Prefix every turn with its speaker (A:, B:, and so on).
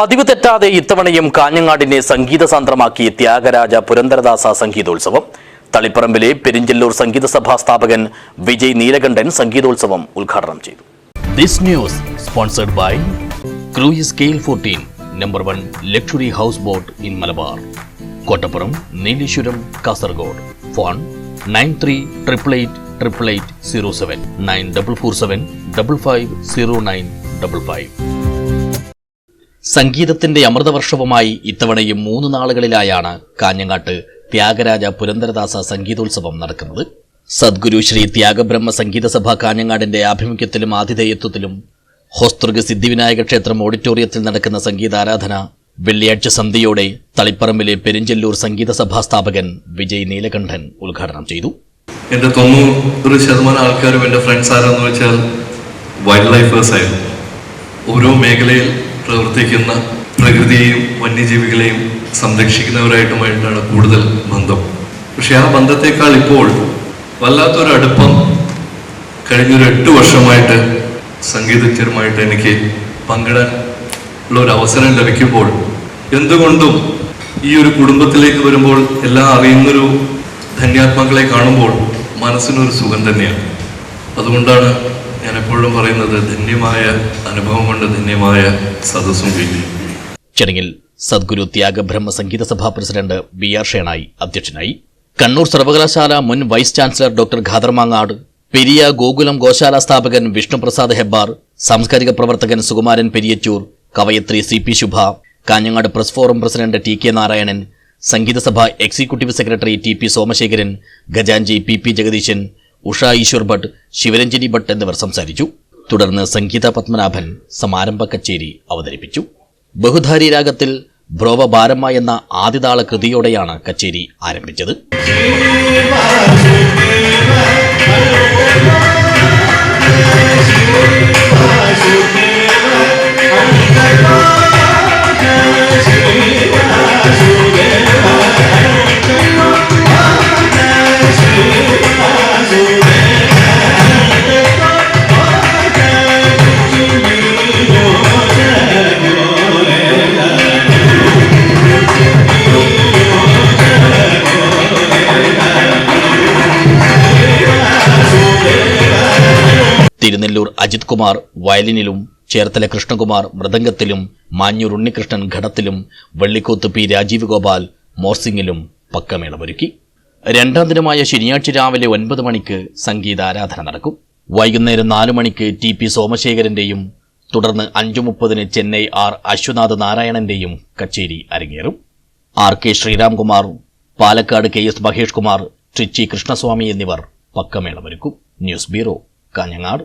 A: പതിവ് തെറ്റാതെ ഇത്തവണയും കാഞ്ഞങ്ങാടിനെ സംഗീത സാന്ദ്രമാക്കി ത്യാഗരാജ പുരന്ദരദാസ സംഗീതോത്സവം. തളിപ്പറമ്പിലെ പെരിഞ്ചല്ലൂർ സംഗീത സഭാ സ്ഥാപകൻ വിജയ് നീലകണ്ഠൻ സംഗീതോത്സവം ഉദ്ഘാടനം ചെയ്തു. This news sponsored by cruise scale fourteen number one luxury house boat in Malabar Kottappuram Nileshwaram Kasaragod phone nine three triple eight triple eight zero seven nine double four seven double five zero nine double five സംഗീതത്തിന്റെ അമൃതവർഷവുമായി ഇത്തവണയും മൂന്ന് നാളുകളിലായാണ് കാഞ്ഞങ്ങാട്ട് ത്യാഗരാജ പുരന്ദരദാസ സംഗീതോത്സവം നടക്കുന്നത്. സദ്ഗുരു ശ്രീ ത്യാഗബ്രഹ്മ സംഗീത സഭ കാഞ്ഞങ്ങാടിന്റെ ആഭിമുഖ്യത്തിലും ആതിഥേയത്വത്തിലും ഹോസ്തൃക സിദ്ധിവിനായക ക്ഷേത്രം ഓഡിറ്റോറിയത്തിൽ നടക്കുന്ന സംഗീതാരാധന വെള്ളിയാഴ്ച സന്ധ്യയോടെ തളിപ്പറമ്പിലെ പെരിഞ്ചല്ലൂർ സംഗീത സഭാ സ്ഥാപകൻ വിജയ് നീലകണ്ഠൻ ഉദ്ഘാടനം ചെയ്തു.
B: എന്റെ തൊണ്ണൂറ് ശതമാനം ആൾക്കാരും എന്റെ ഫ്രണ്ട്സ് ആരാന്ന് വെച്ചാൽ വൈൽഡ് ലൈഫേഴ്സ് ആയിരുന്നു. ഓരോ മേഖലയിൽ പ്രവർത്തിക്കുന്ന പ്രകൃതിയെയും വന്യജീവികളെയും സംരക്ഷിക്കുന്നവരായിട്ടുമായിട്ടാണ് കൂടുതൽ ബന്ധം. പക്ഷെ ആ ബന്ധത്തെക്കാൾ ഇപ്പോൾ വല്ലാത്തൊരു അടുപ്പം കഴിഞ്ഞൊരു എട്ട് വർഷമായിട്ട് സംഗീതജ്ഞരുമായിട്ട് എനിക്ക് പങ്കിടാൻ ഉള്ള ഒരു അവസരം ലഭിക്കുമ്പോൾ എന്തുകൊണ്ടും ഈ ഒരു കുടുംബത്തിലേക്ക് വരുമ്പോൾ എല്ലാം അറിയുന്നൊരു ധന്യാത്മാക്കളെ കാണുമ്പോൾ മനസ്സിനൊരു സുഖം തന്നെയാണ്. അതുകൊണ്ടാണ് ഞാൻ എപ്പോഴും പറയുന്നത് ധന്യമായ അനുഭവം കൊണ്ട് ധന്യമായ സദസ്സും കിട്ടി
A: ചടങ്ങിൽ സദ്ഗുരു ത്യാഗബ്രഹ്മ സംഗീത സഭാ പ്രസിഡന്റ് ബി ആർ ഷേണായി അധ്യക്ഷനായി കണ്ണൂർ സർവകലാശാല മുൻ vice chancellor doctor Khader Mangad Periya Gokulam ഗോശാല സ്ഥാപകൻ വിഷ്ണുപ്രസാദ് ഹെബ്ബാർ സാംസ്കാരിക പ്രവർത്തകൻ Sukumaran Periyachur കവയത്രി C P Shubha Kanhangad press forum president T K Narayanan സംഗീതസഭ executive secretary T P Somashekharan ഖജാൻജി P P ജഗദീശൻ ഉഷ ഈശ്വർ ഭട്ട് ശിവരഞ്ജനി ഭട്ട് എന്നിവർ സംസാരിച്ചു. തുടർന്ന് സംഗീത പത്മനാഭൻ സമാരംഭ കച്ചേരി അവതരിപ്പിച്ചു. ബഹുധാരി രാഗത്തിൽ ബ്രോവ ബാരമ്മ എന്ന ആദിതാള കൃതിയോടെയാണ് കച്ചേരി ആരംഭിച്ചത്. തിരുനെല്ലൂർ അജിത് കുമാർ വയലിനിലും ചേർത്തല കൃഷ്ണകുമാർ മൃദംഗത്തിലും മാഞ്ഞൂർ ഉണ്ണികൃഷ്ണൻ ഘടത്തിലും വെള്ളിക്കോത്ത് പി രാജീവ് ഗോപാൽ മോർസിംഗിലും പക്കമേളമൊരുക്കി. രണ്ടാം ദിനമായ ശനിയാഴ്ച രാവിലെ ഒൻപത് മണിക്ക് സംഗീതാരാധന നടക്കും. വൈകുന്നേരം നാലു മണിക്ക് ടി പി സോമശേഖരന്റെയും തുടർന്ന് അഞ്ചു മുപ്പതിന് ചെന്നൈ ആർ അശ്വനാഥ് നാരായണന്റെയും കച്ചേരി അരങ്ങേറും. R K Sreeramkumar Palakkad K S Mahesh Kumar Trichy Krishnaswamy എന്നിവർ പക്കമേളമൊരുക്കും. News bureau. കാഞ്ഞങ്ങാട്